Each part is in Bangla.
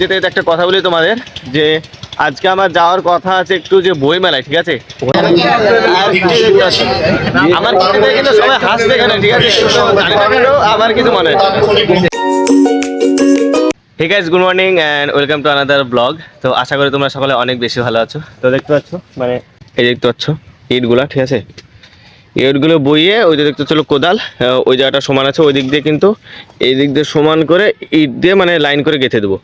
যেতে যেতে একটা কথা বলি তোমাদের, যে আজকে আমার যাওয়ার কথা আছে একটু যে বই মেলায় ঠিক আছে? আমার কিন্তু সবাই হাসছে এখানে, ঠিক আছে? আমার কিছু মনে ঠিক আছে good morning and welcome to another blog তো আশা করি তোমরা সকলে অনেক বেশি ভালো আছো। তো দেখতে পাচ্ছ মানে এই দেখতে পাচ্ছ, ইটগুলা, ঠিক আছে? ইটগুলো বইয়ে ওই যে দেখতে চলো কোদাল ওই জায়গাটা সমান আছে, ওই দিক দিয়ে কিন্তু এই দিক দিয়ে সমান করে ইট দিয়ে মানে লাইন করে গেঁথে দেবো।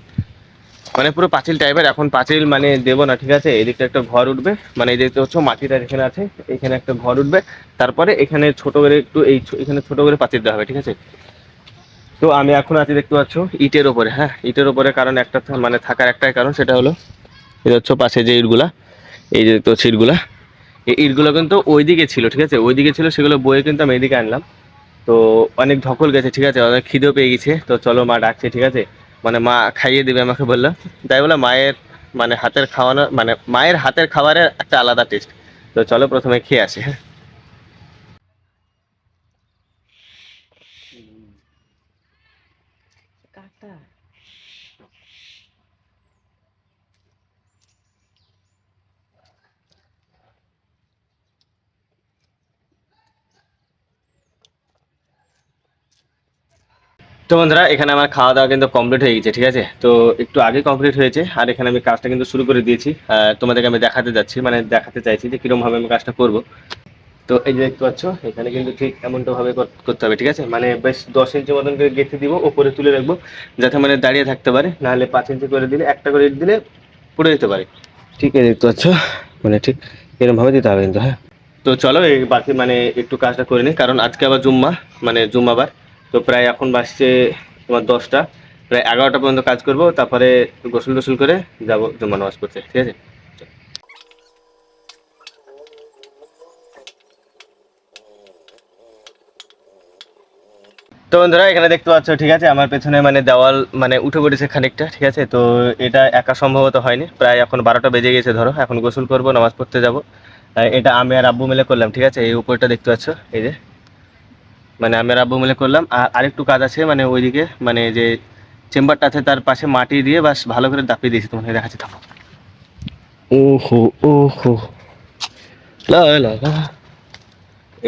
মানে পুরো পাঁচিল টাইপের এখন পাঁচিল মানে দেবো না, ঠিক আছে? এদিকটা একটা ঘর উঠবে। মানে এই দেখতে পাচ্ছ মাটিটা এখানে আছে, এখানে একটা ঘর উঠবে। তারপরে এখানে ছোট করে একটু এই এখানে ছোট করে পাঁচিল দেওয়া হবে, ঠিক আছে? তো আমি এখন আছি দেখতে পাচ্ছ, ইটের ওপরে হ্যাঁ? ইটের ওপরে কারণ একটা মানে থাকার একটাই কারণ, সেটা হলো, এই হচ্ছে পাশে যে ইটগুলা, এই যে দেখতে পাচ্ছ ইটগুলা, এই ইটগুলো কিন্তু ওইদিকে ছিল, ঠিক আছে? ওইদিকে ছিল, সেগুলো বয়ে কিন্তু আমি এদিকে আনলাম। তো অনেক ধকল গেছে, ঠিক আছে? অনেক খিদেও পেয়ে গেছে। তো চলো মা ডাকছে, ঠিক আছে? মানে মা খাইয়ে দিবে আমাকে বলল। তাই বলে মায়ের মানে হাতের খাওয়ানো মানে মায়ের হাতের খাবারের একটা আলাদা টেস্ট তো চলো প্রথমে খেয়ে আসি। হ্যাঁ তো বন্ধুরা এখানে আমার খাওয়া দাওয়া কিন্তু কমপ্লিট হয়ে গেছে ঠিক আছে? তো একটু আগে কমপ্লিট হয়েছে আর এখানে আমি কাজটা কিন্তু শুরু করে দিয়েছি। তোমাদেরকে আমি দেখাতে যাচ্ছি মানে দেখাতে চাইছি যে কীরকম ভাবে আমি কাজটা করব। তো এই যে দেখতে পাচ্ছ এখানে কিন্তু ঠিক এমনটা ভাবে করতে হবে ঠিক আছে? মানে বেশ দশ ইঞ্চি মতন করে গেঁথে দিব ওপরে তুলে রাখব যাতে মানে দাঁড়িয়ে থাকতে পারে নাহলে পাঁচ ইঞ্চি করে দিলে একটা করে দিলে পড়ে যেতে পারে। ঠিক আছে দেখতে পাচ্ছ? মানে ঠিক এরকম ভাবে দিতে হবে কিন্তু হ্যাঁ। তো চলো এই বাকি মানে একটু কাজটা করে নিই কারণ আজকে আবার জুম্মা মানে জুম্মাবার। তো প্রায় এখন বাসছে তোমার দশটা। প্রায় এগারোটা পর্যন্ত কাজ করব, তারপরে গোসল টোসল করে যাব জুম্মা নামাজ পড়তে, ঠিক আছে? তো বন্ধুরা, এখানে দেখতে পাচ্ছ, ঠিক আছে? আমার পেছনে মানে দেওয়াল মানে উঠে পড়েছে খানিকটা, ঠিক আছে? তো এটা একা সম্ভবত হয়নি, প্রায় এখন বারোটা বেজে গেছে, ধরো। এখন গোসল করব, নামাজ পড়তে যাব। এটা আমি আর আব্বু মিলে করলাম, ঠিক আছে? এই উপরটা দেখতে পাচ্ছ, এই যে। মানে আমি আর আব্বু মিলে করলাম। আর আরেকটু কাজ আছে মানে ওইদিকে মানে যে চেম্বারটা আছে তার পাশে মাটি দিয়ে বাস ভালো করে দাপিয়ে দিয়েছি তোমাকে, দেখাচ্ছি থাকো ওহো ওহো।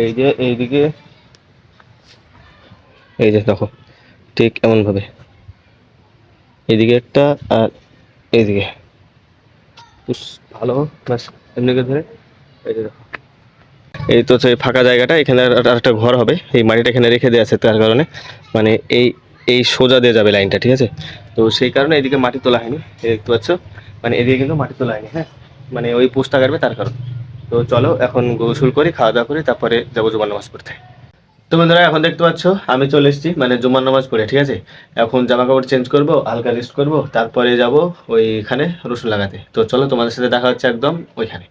এই যে, এইদিকে। এই যে, দেখো, ঠিক এমন ভাবে এদিকে একটা আর এইদিকে। ভালো, বাস, এমনি ধরে। এই যে, দেখো। এই তো সেই ফাঁকা জায়গাটা, এখানে একটা ঘর হবে। এই মাটিটা এখানে রেখে দেওয়া আছে তার কারণে। মানে এই এই সোজা দিয়ে যাবে লাইনটা, ঠিক আছে? তো সেই কারণে এদিকে মাটি তোলা হয়নি দেখতে পাচ্ছ? মানে এদিকে কিন্তু মাটি তোলা হয়নি হ্যাঁ? মানে ওই পোস্টটা কাটবে তার কারণ। তো চলো, এখন গোসল করি, খাওয়া দাওয়া করি, তারপরে যাব জুমার নামাজ পড়তে। তো বন্ধুরা, এখন দেখতে পাচ্ছ, আমি চলে এসেছি মানে জুমার নামাজ পড়ে, ঠিক আছে? এখন জামা কাপড় চেঞ্জ করব, হালকা রেস্ট করব, তারপরে যাব ওইখানে রসুন লাগাতে। তো চলো, তোমাদের সাথে দেখা হচ্ছে একদম ওইখানে।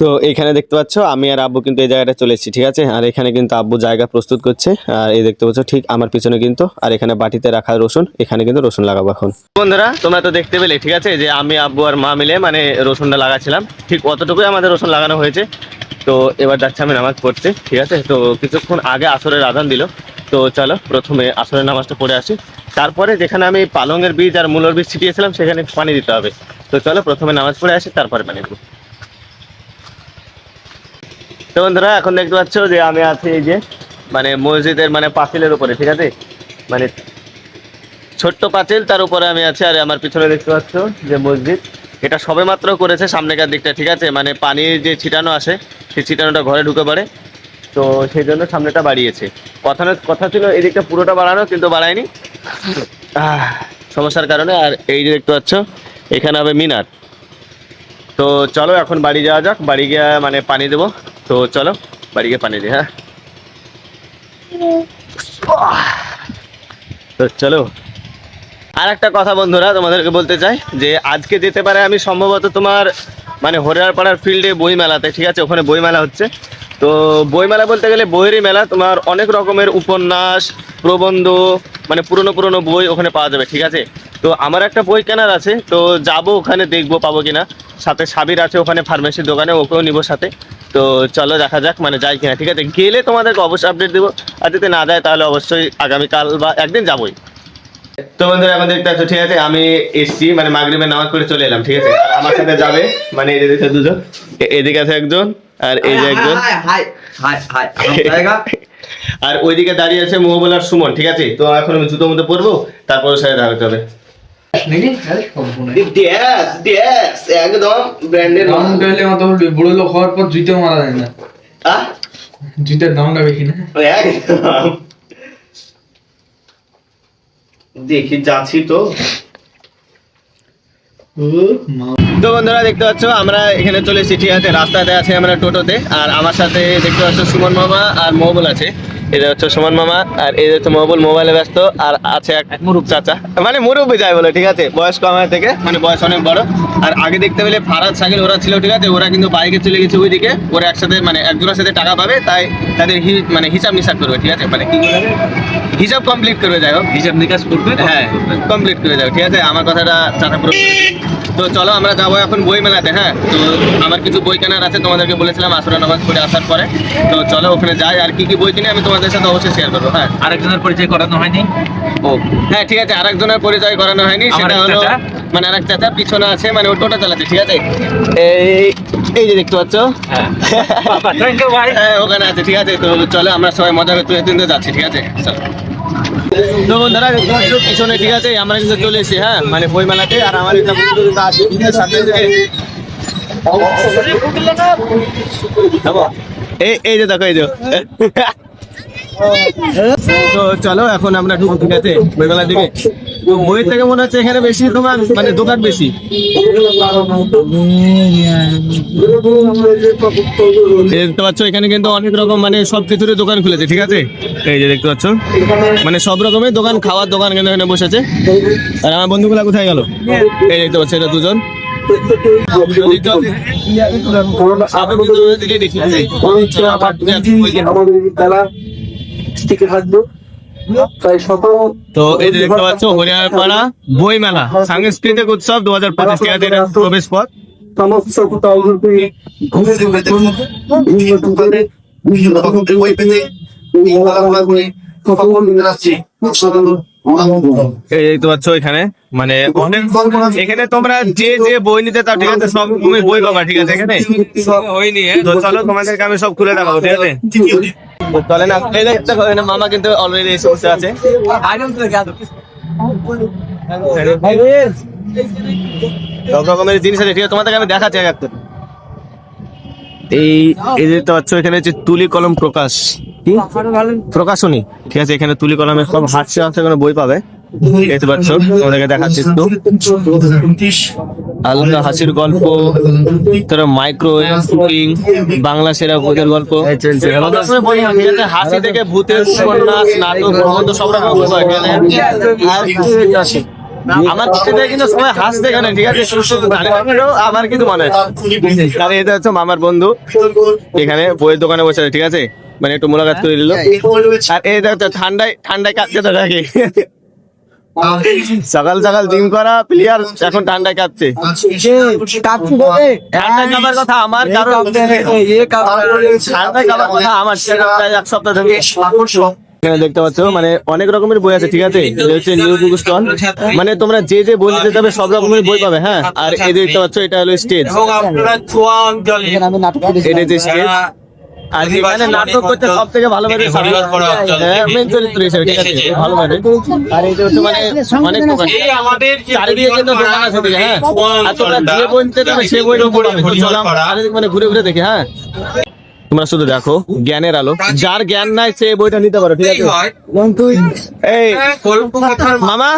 তো এখানে দেখতে পাচ্ছ, আমি আর আব্বু কিন্তু এই জায়গাটা চলে এসেছি, ঠিক আছে? আর এখানে কিন্তু আব্বু জায়গা প্রস্তুত করছে, আর এই দেখতে পাচ্ছ, ঠিক আমার পিছনে কিন্তু, আর এখানে বাটিতে রাখা রসুন, এখানে কিন্তু রসুন লাগাবো এখন। বন্ধুরা, তোমরা তো দেখতে পেলে, ঠিক আছে, যে আমি, আব্বু আর মা মিলে মানে রসুনটা লাগাচ্ছিলাম ঠিক অতটুকুই আমাদের রসুন লাগানো হয়েছে। তো এবার যাচ্ছে আমি নামাজ পড়তে, ঠিক আছে? তো কিছুক্ষণ আগে আসরের আদান দিল, তো চলো, প্রথমে আসরের নামাজটা পড়ে আসি। তারপরে যেখানে আমি পালংয়ের বীজ আর মূলর বীজ ছিটিয়েছিলাম, সেখানে পানি দিতে হবে। তো চলো, প্রথমে নামাজ পড়ে আসি, তারপরে পানি দেবো। তো বন্ধুরা, এখন দেখতে পাচ্ছ যে আমি আছি এই যে মানে মসজিদের মানে পাঁচিলের উপরে, ঠিক আছে? মানে ছোট্ট পাঁচিল, তার উপরে আমি আছি, আর আমার পিছনে দেখতে পাচ্ছ যে মসজিদ। এটা সবে মাত্র করেছে সামনেকার দিকটা, ঠিক আছে? মানে পানির যে ছিটানো আসে সেই ছিটানোটা ঘরে ঢুকে পড়ে। তো সেই জন্য সামনেটা বাড়িয়েছে। কথা কথা ছিল এই দিকটা পুরোটা বাড়ানো, কিন্তু বাড়ায়নি। সমস্যার কারণে, আর এই যে দেখতে পাচ্ছ, এখানে হবে মিনার। তো চলো, এখন বাড়ি যাওয়া যাক। বাড়ি গিয়ে মানে পানি দেবো। তো চলো বাড়ি গিয়ে পানি দিই হ্যাঁ? তো চলো। আর একটা কথা বন্ধুরা, তোমাদেরকে বলতে চাই যে আজকে যেতে পারে আমি সম্ভবত তোমার মানে হরিয়ারপাড়ার ফিল্ডে বই মেলাতে ঠিক আছে? ওখানে বই মেলা হচ্ছে। তো বই মেলা বলতে গেলে বইয়েরই মেলা, তোমার অনেক রকমের উপন্যাস, প্রবন্ধ মানে পুরনো পুরনো বই ওখানে পাওয়া যাবে, ঠিক আছে? তো আমার একটা বই কেনার আছে, তো যাব ওখানে, দেখব পাবো কিনা। সাথে সাবির আছে ওখানে ফার্মেসির দোকানে, ওকেও নিব সাথে। তো চলো দেখা যাক মানে যাই কিনা ঠিক আছে গেলে তোমাদেরকে অবশ্যই আপডেট দেবো আর যদি না যায় তাহলে অবশ্যই আগামীকাল বা একদিন যাবোই তো বন্ধুরা এখন দেখতে পাচ্ছ ঠিক আছে আমি এসছি মানে মাগরিবের নামাজ পড়ে চলে এলাম ঠিক আছে আমার সাথে যাবে মানে দেখছ দুজন এদিকে আছে একজন আর এই যে একজন আর ওইদিকে দাঁড়িয়ে আছে মোহবল আর সুমন ঠিক আছে তো এখন আমি জুতো মধ্যে পরবো তারপর সাথে দাঁড়াতে হবে একদম ব্র্যান্ডের দাম গেলে মতো বুড়ো লোক হওয়ার পর জুতো মারা যায় না। আহ? জুতার দামটা বেশি না। একদম। দেখি যাচ্ছি তো। তো বন্ধুরা দেখতে পাচ্ছ আমরা এখানে চলে এসেছি ঠিক আছে রাস্তাতে আছে আমরা টোটোতে আর আমার সাথে দেখতে পাচ্ছ সুমন মামা আর মহবুল আছে। এটা হচ্ছে সুমন মামা আর এই হচ্ছে মহবুল। মোবাইলে ব্যস্ত আর আছে এক মুরুব চাচা। মানে মুরব্বী যায় বলে ঠিক আছে? বয়স কম হয় থেকে মানে বয়স অনেক বড়। আর আগে দেখতে পেলে ফারাদ সাকিল ওরা ছিল ঠিক আছে? ওরা কিন্তু বাইকে চলে গেছে ওইদিকে। ওরা একসাথে মানে একজনের সাথে টাকা পাবে তাই তাদের হি- মানে হিসাব নিসাব করবে ঠিক আছে? মানে কি করবে হিসাব কমপ্লিট করবে যাই হোক। হিসাব নিকাশ করবে হ্যাঁ কমপ্লিট করে যাও ঠিক আছে? আমার কথাটা চাচা পুরো তো চলো আমরা যাব এখন বই মেলাতে হ্যাঁ? তো আমার কিছু বই কেনার আছে তোমাদেরকে বলেছিলাম আসরে নামাজ পড়ে আসার পরে। তো চলো ওখানে যাই আর কি কি বই কিনে আমি তোমাদের সাথে অবশ্যই শেয়ার করব হ্যাঁ। আরেকজনের পরিচয় করানো হয়নি? ও হ্যাঁ ঠিক আছে আরেকজনের পরিচয় করানো হয়নি সেটা হলো মানে আরেক চাচা পিছনে আছে মানে ও টোটো চালাচ্ছে ঠিক আছে? এই এই যে দেখতে পাচ্ছ? হ্যাঁ। থ্যাংক ইউ ভাই হ্যাঁ ওখানে আছে ঠিক আছে তো চলো আমরা সবাই মজা করতে করতে যাচ্ছি ঠিক আছে? চলো। তো বন্ধুরা পিছনে ঠিক আছে আমরা কিন্তু চলে এসেছি হ্যাঁ মানে বই মেলাতে আর আমার একটা বন্ধু কিন্তু আছে সাথে এই এই যে দেখো এই যে। তো চলো এখন আমরা ঢুকবো আছে বইমেলার দিকে। বইয়ের থেকে মনে হচ্ছে এখানে বেশি তোমার মানে দোকান বেশি। দেখতে পাচ্ছ এখানে কিন্তু অনেক রকম মানে সব কিছুরই দোকান খুলেছে ঠিক আছে? এই যে দেখতে পাচ্ছ মানে সব রকমের দোকান খাওয়ার দোকান কিন্তু এখানে বসেছে আর আমার বন্ধুগুলা কোথায় গেল? এই দেখতে পাচ্ছ এটা দুজন। সামনে বন্ধুদের দিকে তো এই দেখতে পাচ্ছ হরিয়ারপাড়া বই মেলা সাংস্কৃতিক উৎসব দু হাজার পঁচিশ ঠিক আছে এটা প্রবেশ পথ। এই দেখতে পাচ্ছ এখানে মানে অনেক এখানে তোমরা যে যে বই নিতে চাও ঠিক আছে সব তুমি বই পাবা ঠিক আছে এখানে। হয়নি তো চলো তোমাদেরকে আমি সব খুলে দেখাবো ঠিক আছে? চলে না এই দেখতে হবে না মামা কিন্তু অলরেডি এসে বসে আছে। সব রকমের জিনিস আছে ঠিক আছে তোমাদেরকে আমি দেখাচ্ছি এক একটা। এই এই যে দেখতে পাচ্ছ এখানে হচ্ছে তুলি কলম প্রকাশ। কি? প্রকাশনী ঠিক আছে এখানে তুলি কলমের সব হাসি আছে এখানে বই পাবে। দেখতে পাচ্ছ, তোমাদেরকে দেখাচ্ছি একটু। আলাদা হাসির গল্প, তারপরে মাইক্রো কুকিং বাংলা সেরা বইয়ের গল্প? হাসি থেকে ভূতের উপন্যাস নাটক, প্রবন্ধ, সব রকম এখানে। আমার থেকে কিন্তু সবাই হাসতে এখানে ঠিক আছে? আমার কিছু মনে হয়। কারণ এটা হচ্ছে মামার বন্ধু, এখানে বইয়ের দোকানে বসে ঠিক আছে? মানে একটু মোলাকাত করে দিল আর এই দেখো, ঠান্ডায় ঠান্ডায় কাঁপছে তো নাকি সকাল সকাল জিম করা প্লেয়ার এখন ঠান্ডায় কাঁপছে। ঠান্ডায় কাঁপার কথা আমার কারণ ঠান্ডায় কাঁপার কথা আমার এক সপ্তাহ ধরে এখানে দেখতে পাচ্ছ মানে অনেক রকমের বই আছে ঠিক আছে? হচ্ছে নিউ বুক স্টল মানে তোমরা যে যে বই নিতে যাবে সব রকমের বই পাবে হ্যাঁ? আর এই দেখতে পাচ্ছ এটা হলো স্টেজ এটা যে স্টেজ আর এখানে নাটক করতে সব থেকে ভালো লাগে হরিহর পাড়া অঞ্চলে। মেন চরিত্র হিসেবে ঠিক আছে ভালো লাগে আর এটা হচ্ছে মানে অনেক দোকান আমাদের চারিদিকে কিন্তু দোকান আছে হ্যাঁ। আর তোমরা যে বই মানে ঘুরে ঘুরে দেখি হ্যাঁ। তোমরা শুধু দেখো জ্ঞানের আলো। যার জ্ঞান নাই সে বইটা নিতে পারো ঠিক আছে। হয়। এই মামা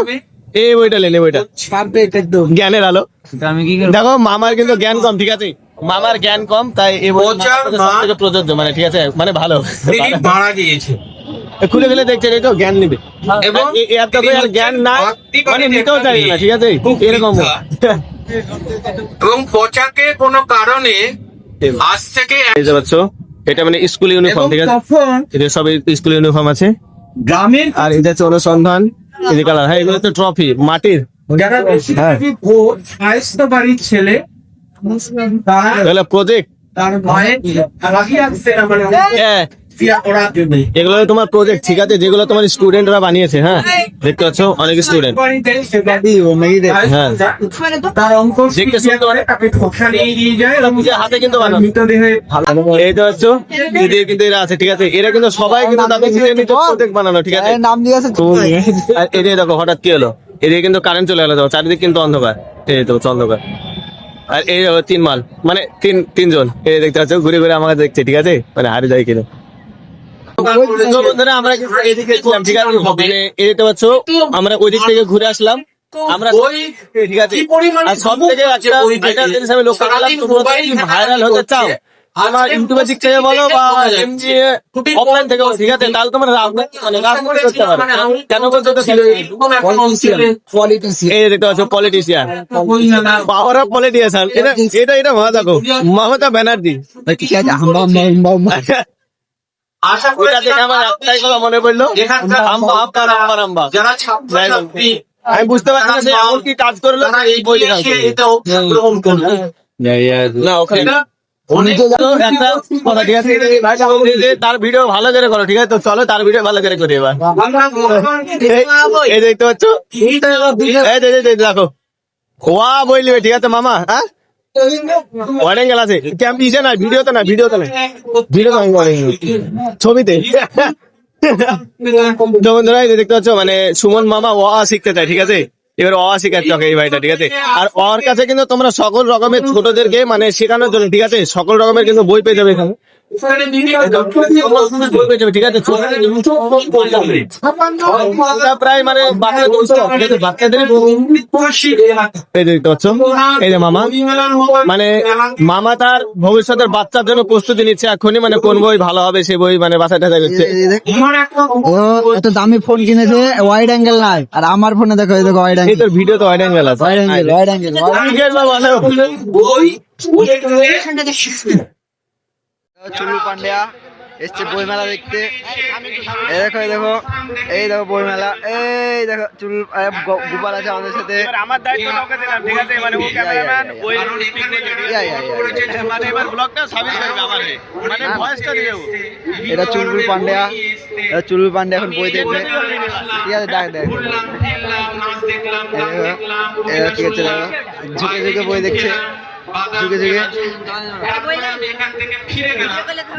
এই বইটা লেনে বইটা। জ্ঞানের আলো। আমি কি দেখো মামার কিন্তু জ্ঞান কম ঠিক আছে। মামার জ্ঞান কম তাই থেকে প্রযোজ্য মানে ঠিক আছে মানে ভালো। মারা গিয়েছে। খুলে খুলে দেখছে এই তো জ্ঞান নিবে। এবং আর জ্ঞান নাই মানে নিতেও চাই না ঠিক আছে? এরকম এবং পোচাকে কোনো কারণে আজ থেকে বুঝতে পারছ এটা মানে স্কুল ইউনিফর্ম ঠিক আছে? এটা সব স্কুল ইউনিফর্ম আছে। গ্রামের আর এটা হচ্ছে অনুসন্ধান এই কালার। হ্যাঁ এগুলো হচ্ছে ট্রফি মাটির। যারা ভোট শায়েস্তা বাড়ির ছেলে তারা এগুলো প্রজেক্ট তার মায়ের আগে আসছে না মানে হ্যাঁ। এগুলো তোমার প্রজেক্ট ঠিক আছে? যেগুলো তোমার স্টুডেন্টরা বানিয়েছে হ্যাঁ? দেখতে পাচ্ছ অনেক স্টুডেন্ট হ্যাঁ। দেখতে সুন্দর। নিজের হাতে কিন্তু বানানো। মৃতদেহে এই তো হচ্ছে কিন্তু এরা আছে ঠিক আছে? এরা কিন্তু সবাই কিন্তু তাদের প্রজেক্ট বানানো ঠিক আছে? নাম দিয়ে আছে এদিকে দেখো হঠাৎ কি হলো? এদিকে কিন্তু কারেন্ট চলে গেলো চারিদিকে কিন্তু অন্ধকার। এই তো অন্ধকার। আর এই তিন মাল মানে তিন তিনজন। এই দেখতে পাচ্ছ ঘুরে ঘুরে আমাকে দেখছে ঠিক আছে? মানে হারে যায় কিনা। বন্ধুরা আমরা কিন্তু এদিকে ঠিক আছে মানে এই দেখতে পাচ্ছ আমরা ওই দিক থেকে ঘুরে আসলাম। আমরা ঠিক আছে। সব থেকে একটা জিনিস আমি লক্ষ্য করলাম ভাইরাল হতে চাও। আমার ইউটিউবে দিক থেকে বলো বা এমনি অফলাইন থেকে ঠিক আছে তাহলে তোমরা মানে রাজনীতি করতে পারো কেন বলছো তো এই দেখতে পাচ্ছ পলিটিশিয়ান পাওয়ার অফ পলিটিশিয়ান এটা এটা এটা মজা দেখো মমতা ব্যানার্জি। ঠিক আছে। আশা আমার একটাই কথা মনে পড়ল। আম্বা আব্বা আম্বা আম্বা যারা আমি বুঝতে পারছি না কি কাজ করল এই বই এগিয়ে লেখা এসে এটা গ্রহণ করবে না ওখানে অনেক তার ভিডিও ভালো করে করো ঠিক আছে? তো চলো তার ভিডিও ভালো করে করি এবার। এই- দেখতে পাচ্ছ? দেখো। ওয়া বলবে ঠিক আছে মামা হ্যাঁ? ওয়ার্ড অ্যাঙ্গেল আছে। ক্যাম্প ইসে না ভিডিওতে না ভিডিওতে না ভিডিওতে আমি ওয়ার্ড ছবিতে? তো বন্ধুরা দেখতে পাচ্ছ মানে সুমন মামা আ শিখতে চায় ঠিক আছে? এবার অ এই ভাইটা, ঠিক আছে? আর ওর কাছে কিন্তু তোমরা সকল রকমের ছোটদেরকে মানে শেখানোর জন্য, ঠিক আছে? সকল রকমের কিন্তু বই পেয়ে যাবে এখানে। ঠিক আছে? প্রায় মানে বাচ্চা দুশো ঠিক আছে বাচ্চাদের এই দেখতে পাচ্ছ এই যে মামা। মানে মামা তার ভবিষ্যতের বাচ্চার জন্য প্রস্তুতি নিচ্ছে এখনই মানে কোন বই ভালো হবে সে বই মানে বাসায় টাকা ও এত দামি ফোন কিনেছে ওয়াইড অ্যাঙ্গেল নাই। আর আমার ফোনে দেখো এই দেখো ওয়াইড অ্যাঙ্গেল ভিডিও তো ওয়াইড অ্যাঙ্গেল আছে। Wide angle wide angle Wider বা ভালো। বই চুলু পান্ডিয়া এসছে বই মেলা দেখতে। এই দেখো এই দেখো এই দেখো বই মেলা এই দেখো চুল গোপাল আছে আমাদের সাথে। আমার দায়িত্বটা ওকে দিলাম ঠিক আছে? মানে ও ক্যামেরাম্যান ওই speak করবে, ঠিক আছে? মানে এবার ব্লগটা সাবিত করবে আমার মানে ভয়েসটা দিবে ও। এটা চুলবুল পান্ডিয়া। এটা চুলবুল পান্ডিয়া এখন বই দেখবে। ঠিক আছে দেখ দেখ। এরা কি হচ্ছে দেখো। ঝুঁকে ঝুঁকে বই দেখছে।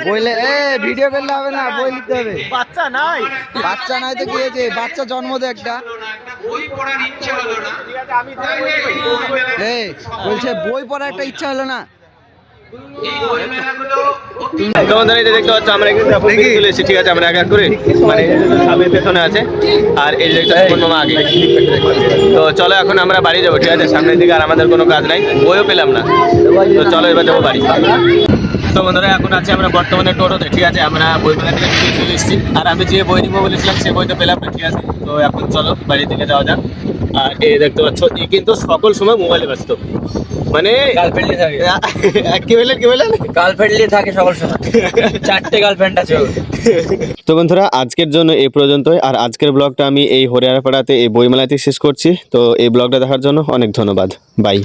বইলে এ ভিডিও করলে হবে না বই লিখতে হবে। বাচ্চা নাই। বাচ্চা নাই তো কি হয়েছে? বাচ্চা জন্ম দেয় একটা। বই পড়ার ইচ্ছে হলো না। এই বলছে বই পড়ার একটা ইচ্ছা হলো না। তোমাদের এই দেখতে পাচ্ছ আমরা কিন্তু চলে এসেছি। ঠিক আছে আমরা এক এক করে মানে এই পেছনে আছে। আর এই দেখতে মামা আগে। তো চলো এখন আমরা বাড়ি যাব ঠিক আছে? সামনের দিকে আর আমাদের কোনো কাজ নাই। বইও পেলাম না। তো চলো এবার যাব বাড়ি। তো বন্ধুরা এখন আছে আমরা বর্তমানে টোটোতে ঠিক আছে? আমরা বই মেলা থেকে চলে এসেছি। আর আমি যে বই নিবো বলেছিলাম সে বই তো পেলাম না ঠিক আছে? তো এখন চলো বাড়ি থেকে যাওয়া যাক। আর এই দেখতে পাচ্ছ এ কিন্তু সকল সময় মোবাইলে ব্যস্ত। মানে গার্লফ্রেন্ডই থাকে। কি বললেন কি বললেন? গার্লফ্রেন্ডই থাকে সকল সময়। চারটে গার্লফ্রেন্ড আছে তো বন্ধুরা আজকের জন্য এই পর্যন্তই। আর আজকের ব্লগটা আমি এই হরিয়ারপাড়াতে এই বইমেলাতে শেষ করছি। তো এই ব্লগটা দেখার জন্য অনেক ধন্যবাদ। বাই।